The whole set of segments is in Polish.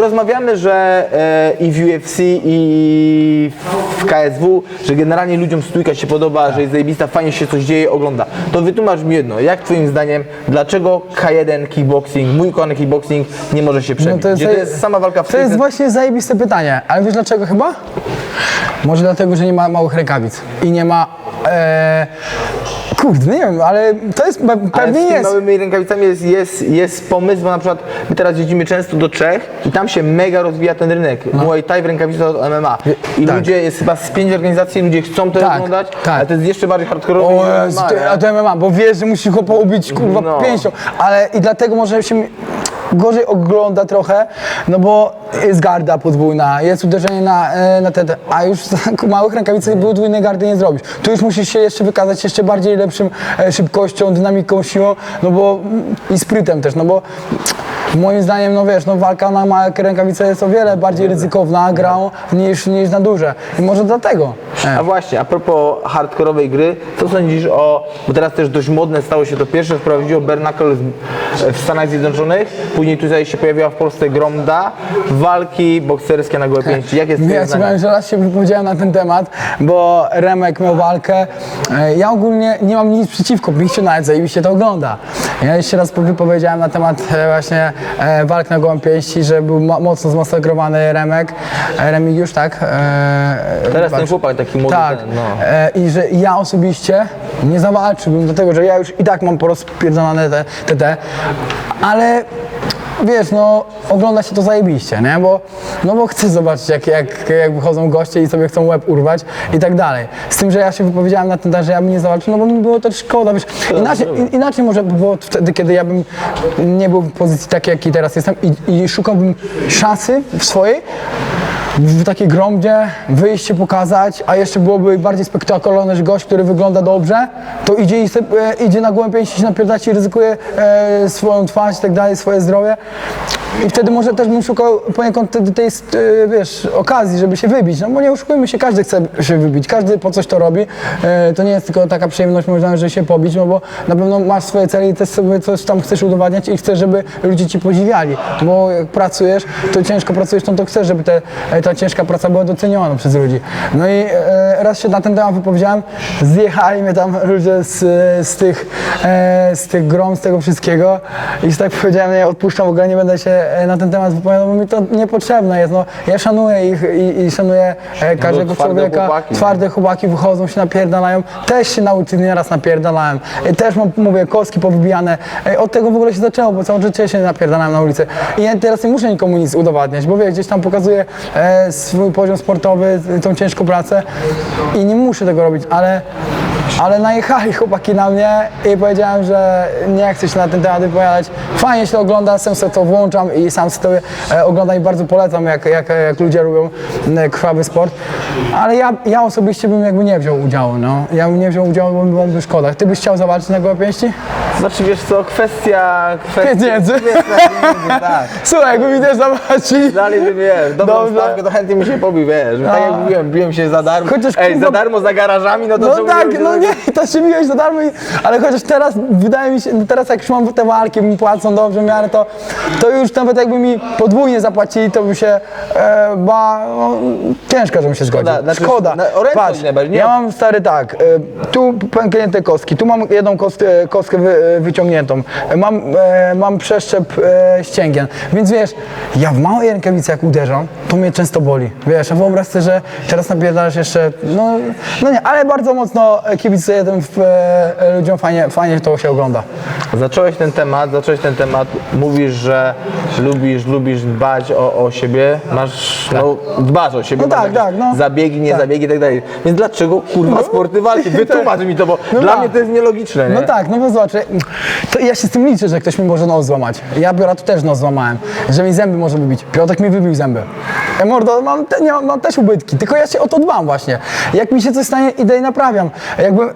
Jak rozmawiamy, że e, i w UFC, i w KSW, że generalnie ludziom stójka się podoba, że jest zajebista, fajnie się coś dzieje, ogląda, to wytłumacz mi jedno, jak twoim zdaniem, dlaczego K1 kickboxing, mój kochany kickboxing nie może się przebić? Gdzie to zaje- jest sama walka w No To jest właśnie zajebiste pytanie, ale wiesz dlaczego chyba? Może dlatego, że nie ma małych rękawic i nie ma... E, kurde, nie wiem, ale to jest, pe- Ale pewnie z tymi jest. małymi rękawicami jest, jest, jest pomysł, bo na przykład my teraz jeździmy często do Czech i tam się mega rozwija ten rynek. Muay Thai w rękawicy od MMA. I tak. ludzie, jest chyba z pięć organizacji, ludzie chcą to Tak, oglądać, tak. ale to jest jeszcze bardziej hardkorowe O Jezu, MMA, to, a to MMA, bo wiesz, że musisz chłopa ubić kurwa No. pięścią, ale i dlatego może się gorzej ogląda trochę, no bo jest garda podwójna, jest uderzenie na, e, na te, te- a już w małych rękawicach podwójnej gardy nie zrobisz. Tu już musisz się jeszcze wykazać jeszcze bardziej lepszym e, szybkością, dynamiką, siłą, no bo i sprytem też, no bo moim zdaniem, no wiesz, no walka na małe rękawice jest o wiele bardziej ryzykowna grą niż, niż na duże i może dlatego. E. A właśnie, a propos hardkorowej gry, co sądzisz o, bo teraz też dość modne stało się to pierwsze, wprowadziło bare knuckle w, Stanach Zjednoczonych, później tutaj się pojawiła w Polsce Gromda, walki bokserskie na gołe pięści. Jak jest Ja ci powiem, że raz się wypowiedziałem na ten temat, bo Remek miał walkę. E, Ja ogólnie nie mam nic przeciwko, mi się nawet zajebiście to ogląda. Ja jeszcze raz wypowiedziałem na temat e, właśnie e, walk na gołą pięści, że był mo- mocno zmasakrowany Remek, e, Remigiusz, tak? Teraz ten chłopak taki młody, tak, ten, no. i że ja osobiście nie zawalczyłbym, dlatego że ja już i tak mam porozpierdolone te, te, te, ale wiesz, no ogląda się to zajebiście, nie? Bo, no bo chcę zobaczyć, jak, jak, jak wychodzą goście i sobie chcą łeb urwać i tak dalej. Z tym, że ja się wypowiedziałem na ten temat, że ja bym nie zawalczył, no bo mi było to szkoda, wiesz, inaczej, in- inaczej może by było wtedy, kiedy ja bym nie był w pozycji takiej, jakiej teraz jestem i, i szukałbym szansy w swojej, w takiej gromdzie wyjść się pokazać, a jeszcze byłoby bardziej spektakularne, że gość, który wygląda dobrze, to idzie, i se, e, idzie na gołę pięści się napierdać i ryzykuje e, swoją twarz i tak dalej, swoje zdrowie. I wtedy może też bym szukał poniekąd tej, tej wiesz, okazji, żeby się wybić. No bo nie oszukujmy się, każdy chce się wybić, każdy po coś to robi. E, to nie jest tylko taka przyjemność, można, że się pobić, no bo na pewno masz swoje cele i też sobie coś tam chcesz udowadniać i chcesz, żeby ludzie ci podziwiali. Bo jak pracujesz, to ciężko pracujesz, no to chcesz, żeby te, e, ta ciężka praca była doceniona przez ludzi. No i e, raz się na ten temat wypowiedziałem, zjechali mnie tam ludzie z, z tych, e, z tych grom, z tego wszystkiego i tak powiedziałem, nie odpuszczam, w ogóle nie będę się e, na ten temat wypowiadał, bo mi to niepotrzebne jest. No, ja szanuję ich i, i szanuję e, każdego twarde człowieka. chłopaki, nie? Twarde chłopaki wychodzą, się napierdalają. Też się nauczyli, nieraz napierdalałem. E, Też mam, mówię, kostki powybijane. E, Od tego w ogóle się zaczęło, bo całe życie się napierdalałem na ulicy. I ja teraz nie muszę nikomu nic udowadniać, bo wie, gdzieś tam pokazuję e, swój poziom sportowy, tą ciężką pracę i nie muszę tego robić, ale ale najechali chłopaki na mnie i powiedziałem, że nie chcę się na ten temat wypowiadać. Fajnie się ogląda, sam sobie to włączam i sam sobie to e, oglądam i bardzo polecam, jak, jak, jak ludzie robią krwawy sport. Ale ja, ja osobiście bym jakby nie wziął udziału, no. Ja bym nie wziął udziału, bo byłoby szkoda. Ty byś chciał zawalczyć na gołe pięści? Znaczy wiesz co, kwestia... kwestia Pieniędzy. Kwestia tak. Słuchaj, jakby mi też zawalczyli. Dalej, że wiesz, dobrą Dobrze. stawkę, to chętnie mi się pobił, wiesz. Tak jak mówiłem, biłem się za darmo. Chociaż, Ej, kurwa- za darmo za garażami, no to No czemu tak, no tego? nie, to się biłeś za darmo, i, ale chociaż teraz wydaje mi się, no teraz jak już mam te walki, mi płacą dobrze w miarę, to, to już nawet jakby mi podwójnie zapłacili, to by się e, ba, no, ciężko, żebym się zgodził. Szkoda, znaczy, Szkoda. na- o ręce Patrz, najbardziej, nie ja mam stary tak, e, tu pęknięte kostki, tu mam jedną kostkę, kostkę wy, e, wyciągniętą, mam, e, mam przeszczep e, ścięgien, więc wiesz, ja w małej rękawicy jak uderzam, to mnie często boli, wiesz, a wyobraź sobie, że teraz napierdalasz jeszcze, no, no nie, ale bardzo mocno kibicuję tym e, ludziom, fajnie, fajnie to się ogląda. Zacząłeś ten temat, zacząłeś ten temat, mówisz, że lubisz, lubisz dbać o, o siebie, masz, no dbasz o siebie, No tak, tak, no. zabiegi, nie Tak. zabiegi i tak dalej. Więc dlaczego kurwa sporty walki? Wytłumacz mi to, bo No dla tak. mnie to jest nielogiczne, nie? No tak, no bo zobacz, to ja się z tym liczę, że ktoś mi może nos złamać. Ja biorę tu też nos złamałem, że mi zęby może wybić. Piotrek mi wybił zęby. Ja mordo, mam, te, nie, mam, też ubytki, tylko ja się o to dbam właśnie. Jak mi się coś stanie, idę i naprawiam. Jakby, e,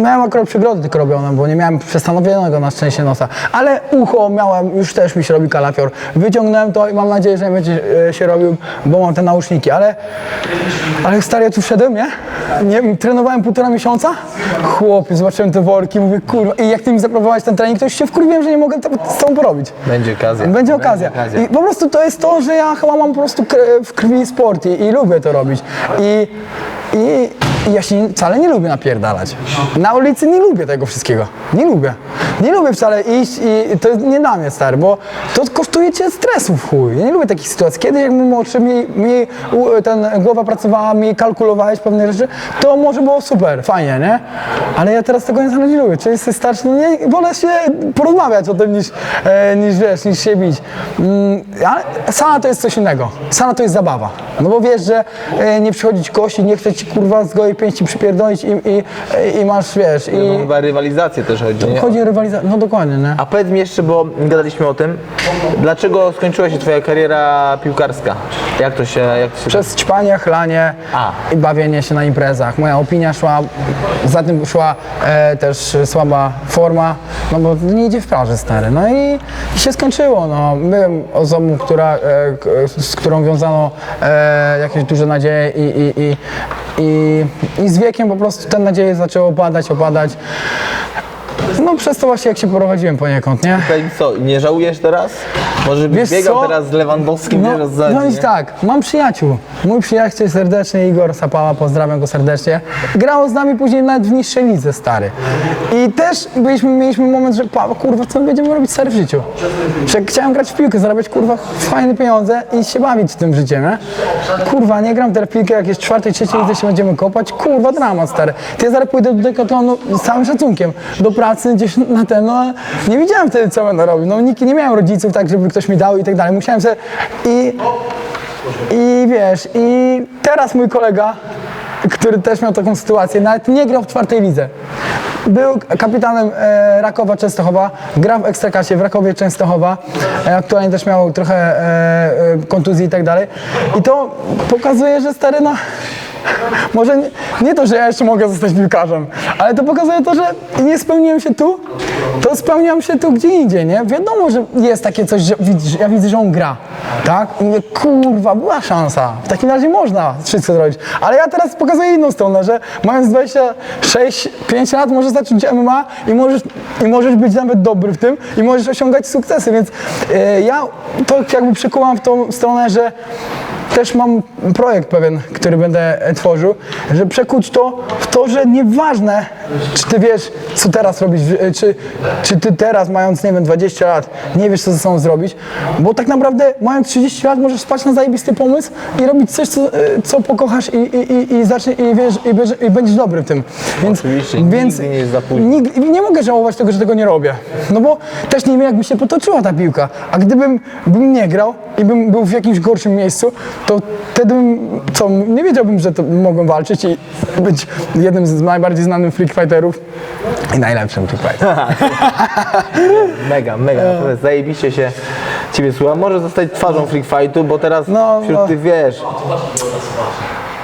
miałem akurat przygrody tylko robione, bo nie miałem przestanowionego na szczęście nosa, ale ucho miałem, już też mi się robi kalafior. Wyciągnąłem to i mam nadzieję, że nie będzie e, się robił, bo mam te nauszniki, ale, ale stary, ja tu wszedłem, nie? nie trenowałem półtora miesiąca, chłopie, zobaczyłem te worki, mówię, kurwa, i jak ty mi zaproponowałeś ten trening, to już się wkurwiłem, że nie mogę to, z tobą porobić. Będzie okazja. Będzie okazja. I po prostu to jest to, że ja chyba mam po prostu kre- w krwi sport i, i lubię to robić. I, i, I ja się wcale nie lubię napierdalać. Na ulicy nie lubię tego wszystkiego. Nie lubię. Nie lubię wcale iść i to nie dla mnie, stary, bo to kosztuje cię stresu w chuj. Ja nie lubię takich sytuacji. Kiedy jak byłem młodszy, mi, mi ten, głowa pracowała, mi kalkulowałeś pewne rzeczy, to może było super, fajnie, nie? Ale ja teraz tego nie, nie lubię. Czyli jesteś starszy, no nie, wolę się porozmawiać o tym niż, e, niż wiesz, niż się bić. Mm, ale sala to jest coś innego. Sala to jest zabawa. No bo wiesz, że e, nie przychodzi ci kości, nie chce ci kurwa z gołej pięści przypierdolić i, i, i masz, wiesz, i Chyba o rywalizację też chodzi, nie? chodzi o rywalizację. No dokładnie, nie? A powiedz mi jeszcze, bo gadaliśmy o tym, dlaczego skończyła się twoja kariera piłkarska? Jak to się... Jak to się... Przez ćpanie, chlanie A. i bawienie się na imprezach. Moja opinia szła, za tym szła e, też słaba forma, no bo nie idzie w parze stary. No i, i się skończyło. No. Byłem osobą, która, e, k- z którą wiązano e, jakieś duże nadzieje i, i, i, i, i z wiekiem po prostu te nadzieje zaczęły opadać, opadać. No przez to właśnie jak się prowadziłem poniekąd, nie? Mi co, nie żałujesz teraz? Może byś Wiesz biegał co? teraz z Lewandowskim, No, za no i tak, mam przyjaciół. Mój przyjaciel serdecznie, Igor Sapała, pozdrawiam go serdecznie. Grał z nami później nawet w niższej lidze, stary. I też byliśmy, mieliśmy moment, że pa, kurwa, co my będziemy robić stary w życiu? Że chciałem grać w piłkę, zarabiać kurwa fajne pieniądze i się bawić tym życiem, nie? Kurwa, nie gram teraz w piłkę, jak jest czwartej, trzeciej lidze się będziemy kopać, kurwa, dramat, stary. Ty ja zaraz pójdę do dekathlonu z całym szacunkiem, do pracy gdzieś na ten, no nie wiedziałem wtedy, co będę robił. No nikt nie miałem rodziców, tak, żeby ktoś mi dał i tak dalej. Musiałem sobie i i wiesz, i teraz mój kolega, który też miał taką sytuację, nawet nie grał w czwartej lidze. Był kapitanem e, Rakowa Częstochowa, gra w Ekstraklasie w Rakowie Częstochowa, e, aktualnie też miał trochę e, e, kontuzji i tak dalej. I to pokazuje, że stary, no, może nie, nie to, że ja jeszcze mogę zostać piłkarzem, ale to pokazuje to, że nie spełniłem się tu, to spełniam się tu gdzie indziej, nie? Wiadomo, że jest takie coś, że ja widzę, że on gra, tak? I mówię, kurwa, była szansa, w takim razie można wszystko zrobić. Ale ja teraz pokazuję inną stronę, że mając 26-5 lat możesz zacząć MMA i możesz, i możesz być nawet dobry w tym i możesz osiągać sukcesy, więc e, ja to jakby przekułam w tą stronę, że też mam projekt pewien, który będę tworzył, że przekuć to w to, że nieważne, czy ty wiesz, co teraz robić, e, czy, czy ty teraz, mając, nie wiem, 20 lat, nie wiesz, co ze sobą zrobić, bo tak naprawdę, mając 30 lat, możesz spać na zajebisty pomysł i robić coś, co, co pokochasz i, i, i, i, zacznie, i, wiesz, i, będziesz, i będziesz dobry w tym. Więc, Oczywiście, więc nigdy nie jest za późno. Nigdy, nie mogę żałować tego, że tego nie robię. No bo też nie wiem, jakby się potoczyła ta piłka. A gdybym bym nie grał i bym był w jakimś gorszym miejscu, to wtedy co, nie wiedziałbym, że to mogłem walczyć i być jednym z najbardziej znanych freak fighterów i najlepszym freak fighterem. Mega, mega, naprawdę zajebiście się ciebie słucha. Może zostać twarzą freak fightu, bo teraz No, wśród no. tych, wiesz,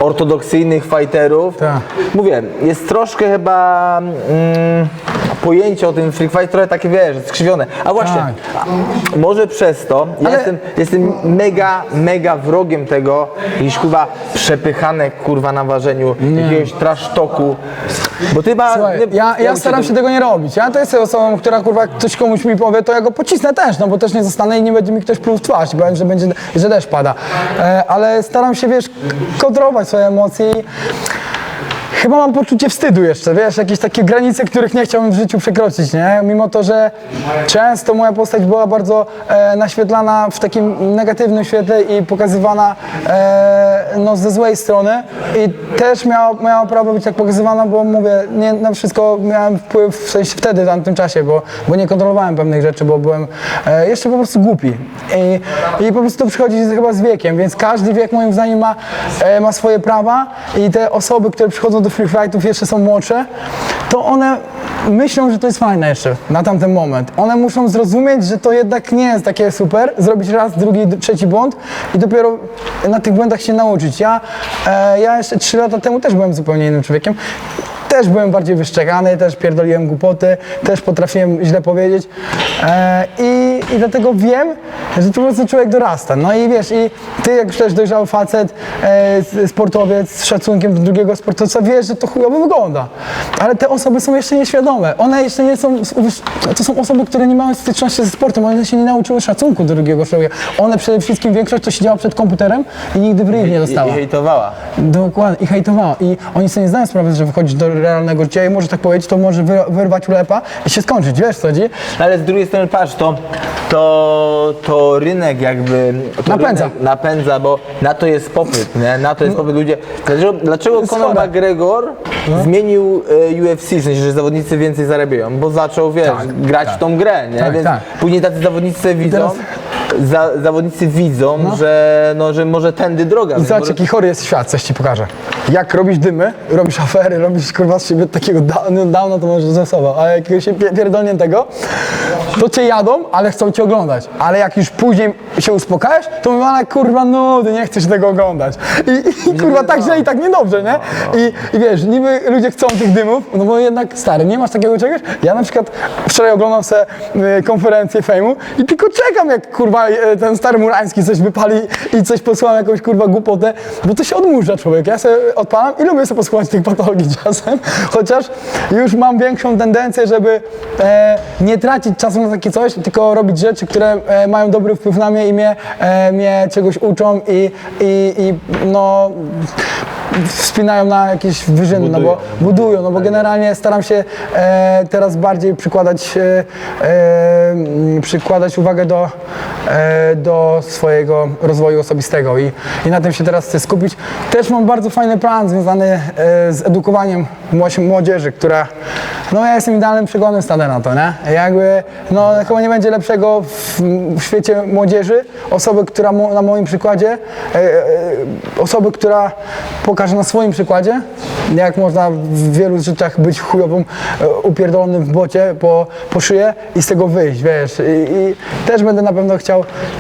ortodoksyjnych fighterów, Tak. mówię, jest troszkę chyba mm, pojęcie o tym freak fight trochę takie, wiesz, skrzywione. A właśnie, Tak. a, może przez to, ja Ale- jestem, jestem mega, mega wrogiem tego, jakieś kurwa przepychane kurwa na ważeniu, jakiegoś trash talku, bo ty ma... Słuchaj, nie- ja, ja staram się tego nie robić. Ja to jestem osobą, która kurwa jak ktoś komuś mi powie, to ja go pocisnę też, no bo też nie zostanę i nie będzie mi ktoś pluł w twarz, i powiem, że będzie, że deszcz pada. E, ale staram się, wiesz, kontrolować swoje emocje Chyba mam poczucie wstydu jeszcze, wiesz, jakieś takie granice, których nie chciałbym w życiu przekroczyć, nie? Mimo to, że często moja postać była bardzo e, naświetlana w takim negatywnym świetle i pokazywana e, no, ze złej strony i też miała, miała prawo być tak pokazywana, bo mówię, nie na wszystko miałem wpływ w sensie wtedy, w tamtym czasie, bo, bo nie kontrolowałem pewnych rzeczy, bo byłem e, jeszcze po prostu głupi i, i po prostu to przychodzi chyba z wiekiem, więc każdy wiek moim zdaniem ma, e, ma swoje prawa i te osoby, które przychodzą do free fightów jeszcze są młodsze, to one myślą, że to jest fajne jeszcze na tamten moment. One muszą zrozumieć, że to jednak nie jest takie super, zrobić raz, drugi, trzeci błąd i dopiero na tych błędach się nauczyć. Ja, e, ja jeszcze trzy lata temu też byłem zupełnie innym człowiekiem. Też byłem bardziej wyszczekany, też pierdoliłem głupoty, też potrafiłem źle powiedzieć. E, I i dlatego wiem, że to po prostu człowiek dorasta. No i wiesz, i ty jak już też dojrzały facet, e, sportowiec z szacunkiem do drugiego sportowca, wiesz, że to chujowo wygląda. Ale te osoby są jeszcze nieświadome. One jeszcze nie są, to są osoby, które nie mają styczności ze sportem, one się nie nauczyły szacunku do drugiego człowieka. One przede wszystkim, większość to siedziała przed komputerem i nigdy w ryj nie I, i dostała. hejtowała. Dokładnie, i hejtowała. I oni sobie nie zdają sprawy, że wychodzisz do realnego życia i może tak powiedzieć, to może wy, wyrwać ulepa i się skończyć, wiesz co chodzi? Ale z drugiej strony patrz, to, to, to rynek jakby to Napędza. Rynek napędza, bo na to jest popyt, nie? Na to jest popyt ludzie. Dlaczego, dlaczego jest Conor chore. McGregor zmienił e, UFC, w sensie, że zawodnicy więcej zarabiają? Bo zaczął, wiesz, Tak, grać tak. w tą grę, nie? Tak, Więc tak. później tacy zawodnicy widzą, teraz- za, zawodnicy widzą, że, no, że może tędy droga. I zobacz, może- jaki chory jest świat, coś ci pokażę. Jak robisz dymy, robisz afery, robisz kurwa z siebie takiego da- no, downa, to możesz ze sobą, a jakiegoś pierdolniętego, to cię jadą, ale chcą cię oglądać. Ale jak już później się uspokajasz, to mówią, ale kurwa nudy, nie chcesz tego oglądać. I, i kurwa tak źle i tak niedobrze, nie? I, I wiesz, niby ludzie chcą tych dymów, no bo jednak stary, nie masz takiego czegoś? Ja na przykład wczoraj oglądam sobie y, konferencję fejmu i tylko czekam, jak kurwa y, ten stary Murański coś wypali i coś posłał, jakąś kurwa głupotę, bo to się odmurza człowiek. Ja sobie odpalam i lubię sobie posłuchać tych patologii czasem, chociaż już mam większą tendencję, żeby e, nie tracić czasu na takie coś, tylko robić rzeczy, które e, mają dobry wpływ na mnie i mnie, e, mnie czegoś uczą i, i, i no wspinają na jakieś wyżyny, no bo budują, no bo generalnie staram się e, teraz bardziej przykładać, e, e, przykładać uwagę do, e, do swojego rozwoju osobistego i, i na tym się teraz chcę skupić. Też mam bardzo fajny plan związany e, z edukowaniem młodzie- młodzieży, która, no ja jestem idealnym przegonem stanę na to, nie? Jakby, no chyba nie będzie lepszego w, w świecie młodzieży, osoby, która na moim przykładzie, e, e, osoby, która pokaże na swoim przykładzie, jak można w wielu rzeczach być chujową, e, upierdolonym w bocie po, po szyję i z tego wyjść, wiesz. I, i też będę na pewno chciał,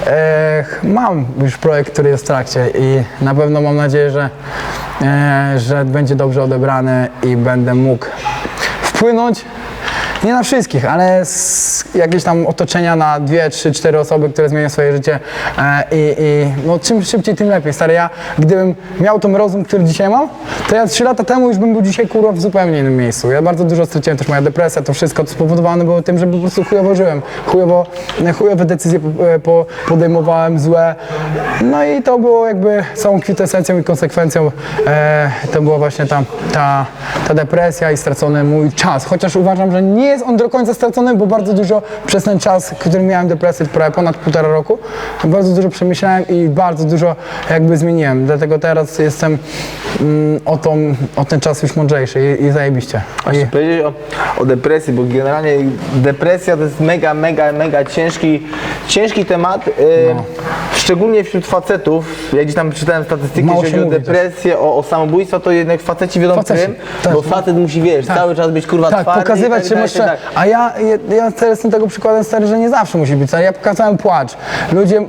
e, mam już projekt, który jest w trakcie i na pewno mam nadzieję, że, e, że będzie dobrze odebrany i będę mógł wpłynąć nie na wszystkich, ale z jakieś tam otoczenia na dwie, trzy, cztery osoby, które zmienią swoje życie e, i, i no czym szybciej, tym lepiej. Stary, ja gdybym miał ten rozum, który dzisiaj mam, to ja trzy lata temu już bym był dzisiaj kurwa w zupełnie innym miejscu. Ja bardzo dużo straciłem, też moja depresja, to wszystko to spowodowane było tym, że po prostu chujowo żyłem, chujowo, chujowe decyzje po, e, po, podejmowałem, złe. No i to było jakby całą kwintesencją i konsekwencją e, to była właśnie ta, ta, ta depresja i stracony mój czas. Chociaż uważam, że nie jest on do końca stracony, bo bardzo dużo przez ten czas, w którym miałem depresję, prawie ponad półtora roku, bardzo dużo przemyślałem i bardzo dużo jakby zmieniłem. Dlatego teraz jestem mm, o, tą, o ten czas już mądrzejszy i, i zajebiście. Właśnie I, powiedzieć o, o depresji, bo generalnie depresja to jest mega, mega, mega ciężki, ciężki temat. y, No. Szczególnie wśród facetów, jak gdzieś tam czytałem statystyki, Mało jeżeli się chodzi o mówi depresję, o, o samobójstwo, to jednak faceci wiedzą Faceci, tym, tak. bo facet musi, wiesz, cały czas być kurwa tak, twardy pokazywać tak się dalej, masz i tak dalej. A ja, ja, ja teraz jestem tego przykładem stary, że nie zawsze musi być. stary. Ja pokazałem płacz. Ludzie,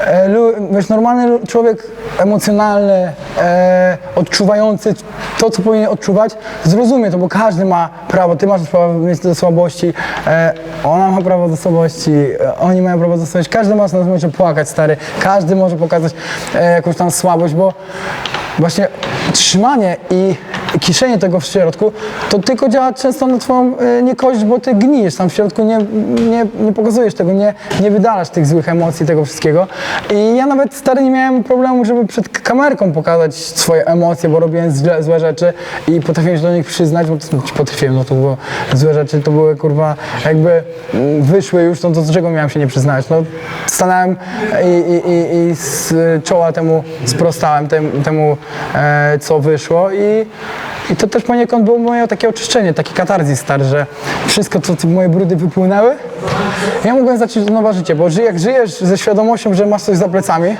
e, lu, wiesz, normalny lu- człowiek emocjonalny, e, odczuwający to, co powinien odczuwać, zrozumie to, bo każdy ma prawo. Ty masz prawo mieć do słabości, e, ona ma prawo do słabości, e, oni mają prawo do słabości. Każdy ma na może płakać, stary. Każdy może pokazać e, jakąś tam słabość, bo właśnie trzymanie i kiszenie tego w środku, to tylko działa często na twoją niekorzyść, bo ty gnijesz tam w środku, nie, nie, nie pokazujesz tego, nie, nie wydalasz tych złych emocji, tego wszystkiego. I ja nawet stary nie miałem problemu, żeby przed kamerką pokazać swoje emocje, bo robiłem złe, złe rzeczy i potrafiłem się do nich przyznać, bo to, potrafiłem, no to było złe rzeczy, to były kurwa jakby mm, wyszły już, no to z czego miałem się nie przyznać? No stanąłem i, i, i, i z czoła temu sprostałem, temu, temu e, co wyszło i, i to też poniekąd było moje takie oczyszczenie, taki katarzis że wszystko, co te moje brudy wypłynęły, ja mogłem zacząć nowe życie, bo jak żyjesz ze świadomością, że masz coś za plecami,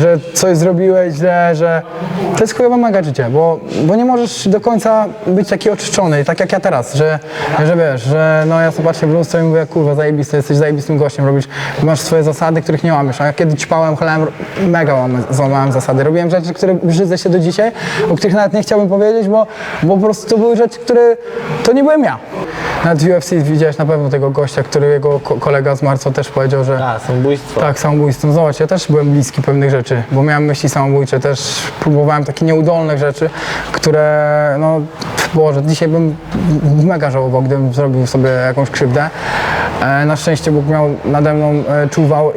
że coś zrobiłeś źle, że to jest chujowe mega życie, bo, bo nie możesz do końca być taki oczyszczony, tak jak ja teraz, że, że wiesz, że no ja sobie patrzę w lustro i mówię, kurwa zajebisty, jesteś zajebistym gościem, robisz, masz swoje zasady, których nie łamiesz, a ja kiedy ćpałem, chlałem, mega złamałem zasady, robiłem rzeczy, które brzydzę się do dzisiaj, o których nawet nie chciałbym powiedzieć, bo, bo po prostu to były rzeczy, które, to nie byłem ja. Nawet w UFC widziałeś na pewno tego gościa, który jego ko- kolega z Marco też powiedział, że A, samobójstwo. tak, samobójstwo. No Zobacz, ja też byłem bliski pewnych rzeczy, bo miałem myśli samobójcze, też próbowałem takie nieudolne rzeczy, które, no, Boże, dzisiaj bym mega żałował, gdybym zrobił sobie jakąś krzywdę. E, na szczęście Bóg miał nade mną, e, czuwał i,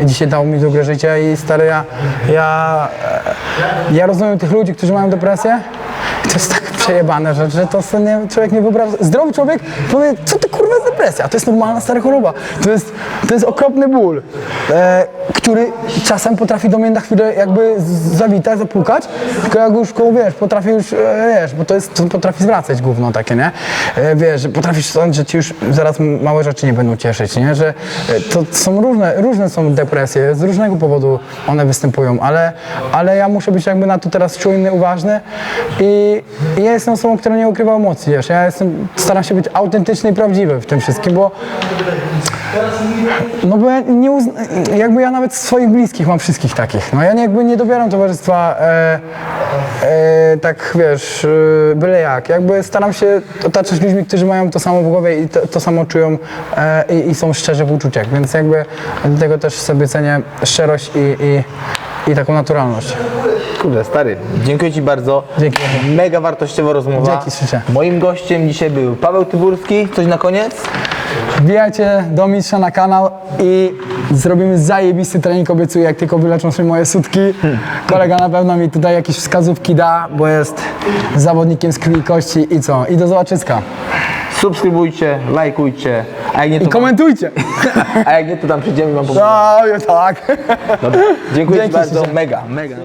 i, i dzisiaj dał mi drugie życie i stary, ja, ja, e, ja rozumiem tych ludzi, którzy mają depresję, to jest tak przejebane, że, że to sobie człowiek nie wyobraża. Zdrowy człowiek powie, co to kurwa jest depresja? To jest normalna stara choroba. To jest, to jest okropny ból, e, który czasem potrafi do mnie na chwilę jakby zawitać, zapukać, tylko jak już koło, wiesz, potrafi już, e, wiesz, bo to jest, to potrafi zwracać gówno takie, nie? E, wiesz, potrafisz sądzić, że ci już zaraz małe rzeczy nie będą cieszyć, nie? Że e, to są różne, różne są depresje, z różnego powodu one występują, ale, ale ja muszę być jakby na to teraz czujny, uważny i, i ja jestem osobą, która nie ukrywa emocji, wiesz, ja jestem, staram się być autentyczny i prawdziwy w tym wszystkim, bo no bo ja nie uzna, jakby ja nawet swoich bliskich mam wszystkich takich. No ja nie, jakby nie dobieram towarzystwa e, e, tak wiesz, e, byle jak. Jakby staram się otaczać ludźmi, którzy mają to samo w głowie i to, to samo czują e, i, i są szczerzy w uczuciach. Więc jakby dlatego też sobie cenię szczerość i, i, i taką naturalność. Kurde, stary, dziękuję Ci bardzo. Dzięki. Mega wartościowa rozmowa. Dzięki, Krzysia. Moim gościem dzisiaj był Paweł Tyburski. Coś na koniec? Wbijajcie do mistrza na kanał i zrobimy zajebisty trening, obiecuję, jak tylko wyleczą się moje sutki. Kolega na pewno mi tutaj jakieś wskazówki da, bo jest zawodnikiem z krwi i kości i co? I do zobaczyska. Subskrybujcie, lajkujcie, a jak nie I to, komentujcie. a jak nie, to tam przyjdziemy i Wam pomożemy. No, tak. Dobra. Dziękuję Ci Dzięki, bardzo, Krzysiek. mega, mega.